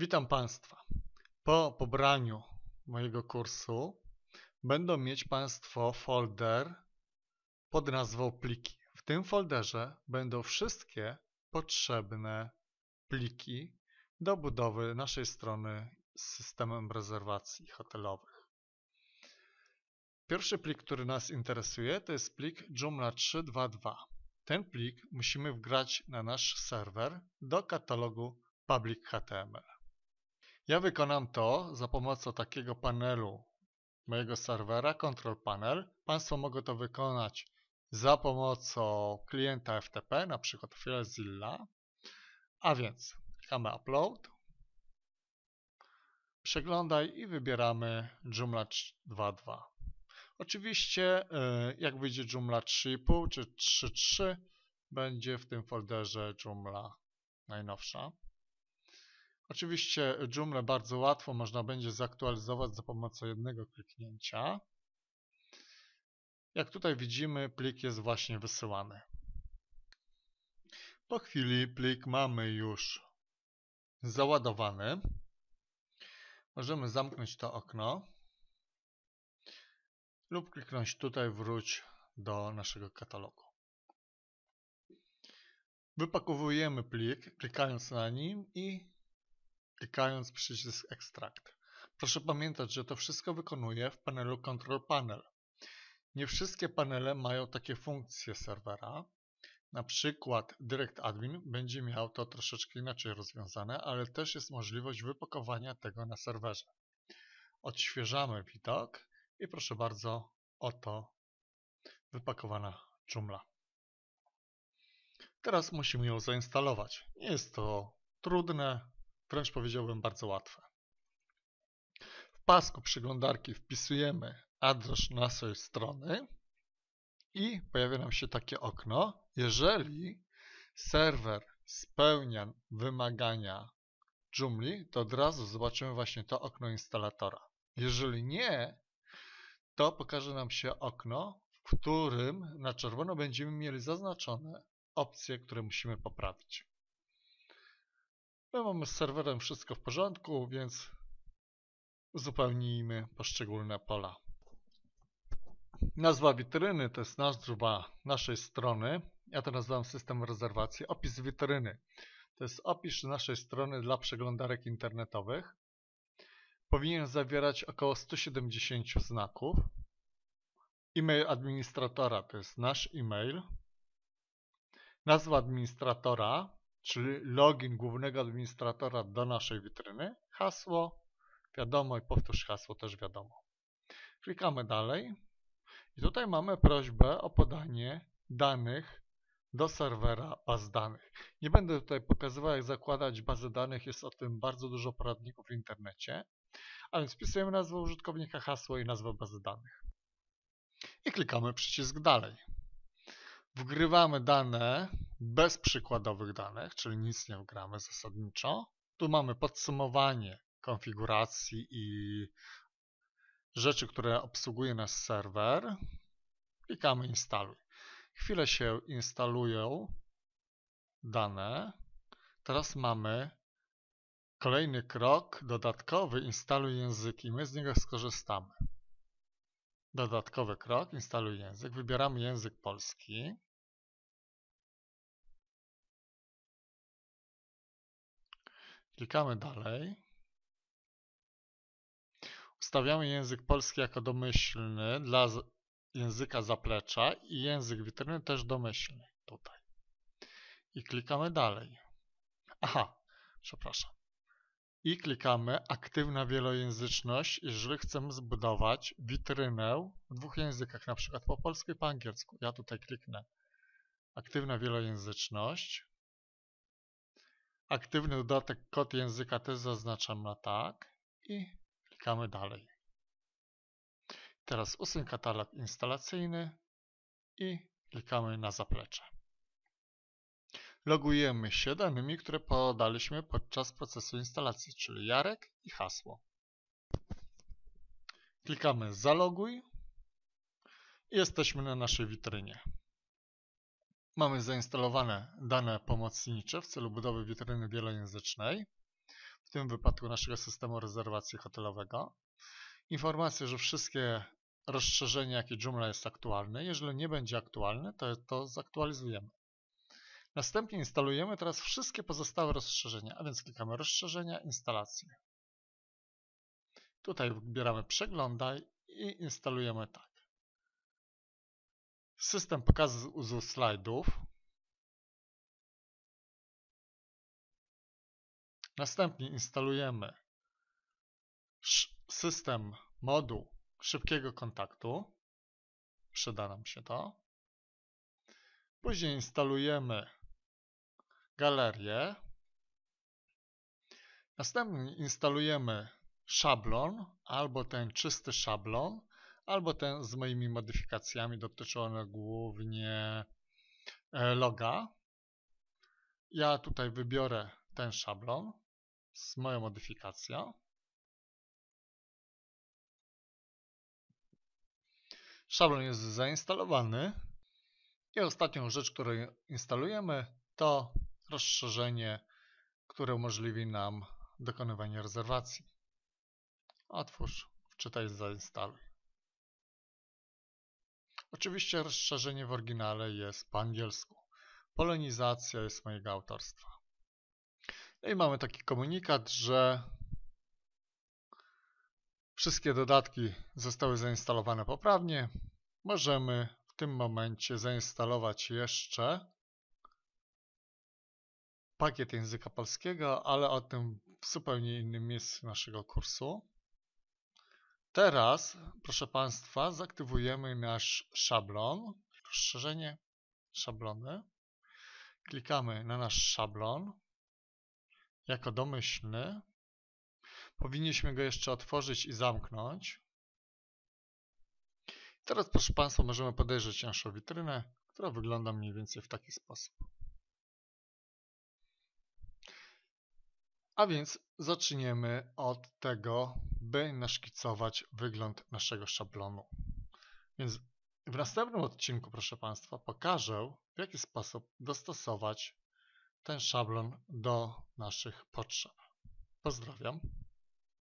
Witam Państwa. Po pobraniu mojego kursu będą mieć Państwo folder pod nazwą pliki. W tym folderze będą wszystkie potrzebne pliki do budowy naszej strony z systemem rezerwacji hotelowych. Pierwszy plik, który nas interesuje, to jest plik Joomla 322. Ten plik musimy wgrać na nasz serwer do katalogu public HTML. Ja wykonam to za pomocą takiego panelu mojego serwera, Control Panel. Państwo mogą to wykonać za pomocą klienta FTP, na przykład FileZilla. A więc klikamy Upload, przeglądaj i wybieramy Joomla 2.2. Oczywiście e, jak wyjdzie Joomla 3.5 czy 3.3 będzie w tym folderze Joomla najnowsza. Oczywiście Joomla bardzo łatwo można będzie zaktualizować za pomocą jednego kliknięcia. Jak tutaj widzimy, plik jest właśnie wysyłany. Po chwili plik mamy już załadowany. Możemy zamknąć to okno lub kliknąć tutaj wróć do naszego katalogu. Wypakowujemy plik, klikając na nim i klikając przycisk Extract. Proszę pamiętać, że to wszystko wykonuję w panelu Control Panel. Nie wszystkie panele mają takie funkcje serwera. Na przykład Direct Admin będzie miał to troszeczkę inaczej rozwiązane, ale też jest możliwość wypakowania tego na serwerze. Odświeżamy widok i proszę bardzo, oto wypakowana Joomla. Teraz musimy ją zainstalować. Nie jest to trudne, wręcz powiedziałbym bardzo łatwe. W pasku przeglądarki wpisujemy adres naszej strony i pojawia nam się takie okno. Jeżeli serwer spełnia wymagania Joomla, to od razu zobaczymy właśnie to okno instalatora. Jeżeli nie, to pokaże nam się okno, w którym na czerwono będziemy mieli zaznaczone opcje, które musimy poprawić. My mamy z serwerem wszystko w porządku, więc uzupełnijmy poszczególne pola. Nazwa witryny to jest nazwa naszej strony. Ja to nazywam system rezerwacji. Opis witryny to jest opis naszej strony dla przeglądarek internetowych. Powinien zawierać około 170 znaków. E-mail administratora to jest nasz e-mail. Nazwa administratora czyli login głównego administratora do naszej witryny, hasło, wiadomo i powtórz hasło też wiadomo. Klikamy dalej i tutaj mamy prośbę o podanie danych do serwera baz danych. Nie będę tutaj pokazywał jak zakładać bazę danych, jest o tym bardzo dużo poradników w internecie, a więc wpisujemy nazwę użytkownika, hasło i nazwę bazy danych. I klikamy przycisk dalej. Wgrywamy dane bez przykładowych danych, czyli nic nie wgramy zasadniczo. Tu mamy podsumowanie konfiguracji i rzeczy, które obsługuje nasz serwer. Klikamy instaluj. Chwilę się instalują dane. Teraz mamy kolejny krok dodatkowy, instaluj języki. My z niego skorzystamy. Dodatkowy krok, instaluj język. Wybieramy język polski. Klikamy dalej. Ustawiamy język polski jako domyślny dla języka zaplecza i język witryny też domyślny tutaj. I klikamy dalej. Aha, przepraszam. I klikamy aktywna wielojęzyczność, jeżeli chcemy zbudować witrynę w dwóch językach, na przykład po polsku i po angielsku. Ja tutaj kliknę aktywna wielojęzyczność. Aktywny dodatek kod języka też zaznaczam na tak i klikamy dalej. Teraz usuń katalog instalacyjny i klikamy na zaplecze. Logujemy się danymi, które podaliśmy podczas procesu instalacji, czyli Jarek i hasło. Klikamy zaloguj i jesteśmy na naszej witrynie. Mamy zainstalowane dane pomocnicze w celu budowy witryny wielojęzycznej. w tym wypadku naszego systemu rezerwacji hotelowego. Informację, że wszystkie rozszerzenia, jakie Joomla jest aktualne. Jeżeli nie będzie aktualne, to to zaktualizujemy. Następnie instalujemy teraz wszystkie pozostałe rozszerzenia, a więc klikamy rozszerzenia, instalacje. Tutaj wybieramy przeglądaj i instalujemy tak. System pokazu slajdów. Następnie instalujemy system moduł szybkiego kontaktu. Przyda nam się to. Później instalujemy galerię. Następnie instalujemy szablon, albo ten czysty szablon, albo ten z moimi modyfikacjami dotyczące głównie e, loga. Ja tutaj wybiorę ten szablon z moją modyfikacją. Szablon jest zainstalowany. I ostatnią rzecz, którą instalujemy, to rozszerzenie, które umożliwi nam dokonywanie rezerwacji. Otwórz, wczytaj, zainstaluj. Oczywiście rozszerzenie w oryginale jest po angielsku. Polonizacja jest mojego autorstwa. No i mamy taki komunikat, że wszystkie dodatki zostały zainstalowane poprawnie. Możemy w tym momencie zainstalować jeszcze pakiet języka polskiego, ale o tym w zupełnie innym miejscu naszego kursu. Teraz, proszę Państwa, zaktywujemy nasz szablon, rozszerzenie szablony. Klikamy na nasz szablon jako domyślny. Powinniśmy go jeszcze otworzyć i zamknąć. Teraz, proszę Państwa, możemy podejrzeć naszą witrynę, która wygląda mniej więcej w taki sposób. A więc zaczniemy od tego, by naszkicować wygląd naszego szablonu. Więc w następnym odcinku, proszę Państwa, pokażę, w jaki sposób dostosować ten szablon do naszych potrzeb. Pozdrawiam.